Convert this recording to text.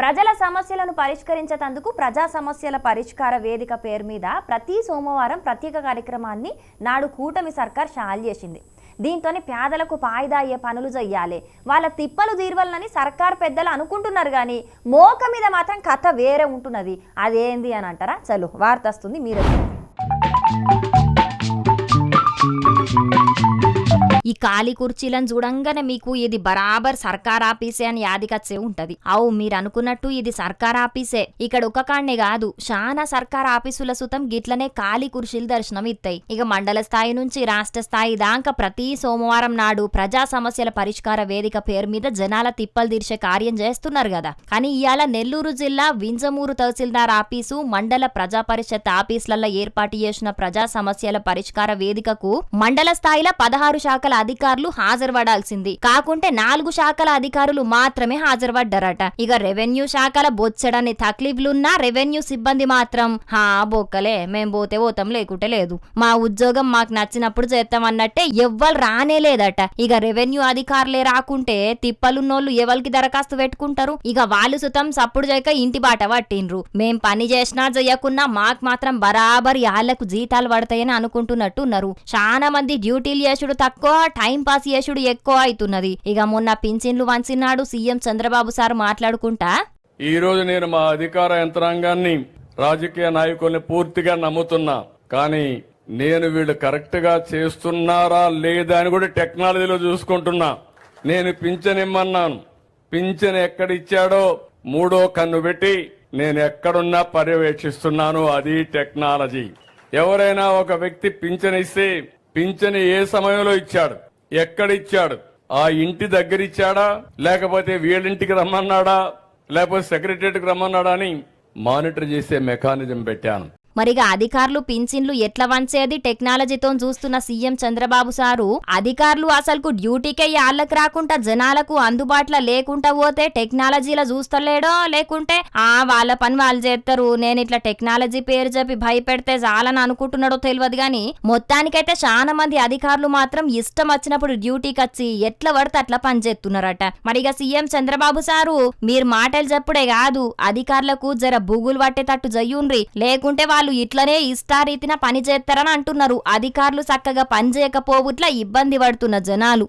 ప్రజల సమస్యలను పరిష్కరించేందుకు ప్రజా సమస్యల పరిష్కార వేదిక పేరు మీద ప్రతి సోమవారం ప్రత్యేక కార్యక్రమాన్ని నాడు కూటమి సర్కార్ షాల్ చేసింది. దీంతోనే పేదలకు పాయిదా అయ్యే పనులు చెయ్యాలి వాళ్ళ తిప్పలు తీర్వలనని సర్కార్ పెద్దలు అనుకుంటున్నారు కానీ మోక మీద మాత్రం కథ వేరే ఉంటున్నది. అదేంది అని అంటారా? చలో వార్త వస్తుంది. మీరే ఈ ఖాళీ కుర్చీలను చూడంగానే మీకు ఇది బరాబర్ సర్కార్ ఆఫీసే అని యాదికచ్చే ఉంటది. అవు మీరు అనుకున్నట్టు ఇది సర్కార్ ఆఫీసే. ఇక్కడ ఒక కాడనే కాదు చాలా సర్కార్ ఆఫీసుల సుతం గిట్లనే ఖాళీ కుర్చీలు దర్శనం ఇస్తాయి ఇక మండల స్థాయి నుంచి రాష్ట్ర స్థాయి దాకా ప్రతి సోమవారం నాడు ప్రజా సమస్యల పరిష్కార వేదిక పేరు మీద జనాల తిప్పలు తీర్చే కార్యం చేస్తున్నారు కదా. కానీ ఇవాళ నెల్లూరు జిల్లా వింజమూరు తహసీల్దార్ ఆఫీసు మండల ప్రజా పరిషత్ ఆఫీసులలో ఏర్పాటు చేసిన ప్రజా సమస్యల పరిష్కార వేదికకు మండల స్థాయిలో పదహారు శాఖల అధికారులు హాజరుపడాల్సింది. కాకుంటే నాలుగు శాఖల అధికారులు మాత్రమే హాజరుపడ్డారట. ఇక రెవెన్యూ శాఖల బొచ్చడని తక్లీఫ్లున్నా రెవెన్యూ సిబ్బంది మాత్రం హా బొక్కలే మేం పోతే పోతాం లేకుంటే లేదు. మా ఉద్యోగం మాకు నచ్చినప్పుడు చేస్తామన్నట్టే ఎవ్వరు రానే లేదట. ఇక రెవెన్యూ అధికారులే రాకుంటే తిప్పలున్నోళ్ళు ఎవరికి దరఖాస్తు పెట్టుకుంటారు? ఇక వాళ్ళు సుతం సప్పుడు చేయక ఇంటి బాట పట్టిండ్రు. మేం పని చేసినా చెయ్యకున్నా మాకు మాత్రం బరాబర్ యాళ్ళకు జీతాలు పడతాయని అనుకుంటున్నట్టు ఉన్నారు చాలా మంది డ్యూటీలు చేసుడు తక్కువ టైం పాస్ చేసుడు ఎక్కువ అవుతున్నది. ఇక మొన్న పింఛన్లు వంచినాడు సీఎం చంద్రబాబు సార్ మాట్లాడుకుంటా? ఈ రోజు నేను మా అధికార యంత్రాంగాన్ని రాజకీయ నాయకుల్ని పూర్తిగా నమ్ముతున్నా. కానీ నేను వీళ్ళు కరెక్ట్గా చేస్తున్నారా లేదా అని కూడా టెక్నాలజీలో చూసుకుంటున్నా. నేను పింఛన్ ఇమ్మన్నాను. పింఛన్ ఎక్కడిచ్చాడో మూడో కన్ను పెట్టి నేను ఎక్కడున్నా పర్యవేక్షిస్తున్నాను. అది టెక్నాలజీ. ఎవరైనా ఒక వ్యక్తి పింఛన్ ఇస్తే పింఛను ఏ సమయంలో ఇచ్చాడు? ఎక్కడిచ్చాడు ఆ ఇంటి దగ్గర ఇచ్చాడా? లేకపోతే వీళ్ళింటికి రమ్మన్నాడా? లేకపోతే సెక్రటరియట్కి రమ్మన్నాడా అని మానిటర్ చేసే మెకానిజం పెట్టాను. మరిగా అధికారులు పింఛన్లు ఎట్ల వంచేది టెక్నాలజీతో చూస్తున్న సీఎం చంద్రబాబు సారు? అధికారులు అసలుకు డ్యూటీకే ఆళ్ళకి రాకుండా జనాలకు అందుబాటులో లేకుండా పోతే టెక్నాలజీలో చూస్తలేడో? లేకుంటే ఆ వాళ్ళ పని వాళ్ళు చేస్తారు నేను ఇట్లా టెక్నాలజీ పేరు చెప్పి భయపెడితే చాలని అనుకుంటున్నాడో తెలియదు గాని మొత్తానికైతే చాలా మంది అధికారులు మాత్రం ఇష్టం వచ్చినప్పుడు డ్యూటీకి వచ్చి ఎట్లా పడితే అట్లా పనిచేస్తున్నారట మరిగా సీఎం చంద్రబాబు సారు మీరు మాటలు చెప్పుడే కాదు అధికారులకు జర బుగులు పట్టేటట్టు జయ్యుండ్రి. లేకుంటే వాళ్ళు ఇట్లనే ఇష్టారీతిన పనిచేస్తారని అంటున్నారు. అధికారులు చక్కగా పనిచేయకపోవుట్లా ఇబ్బంది పడుతున్న జనాలు.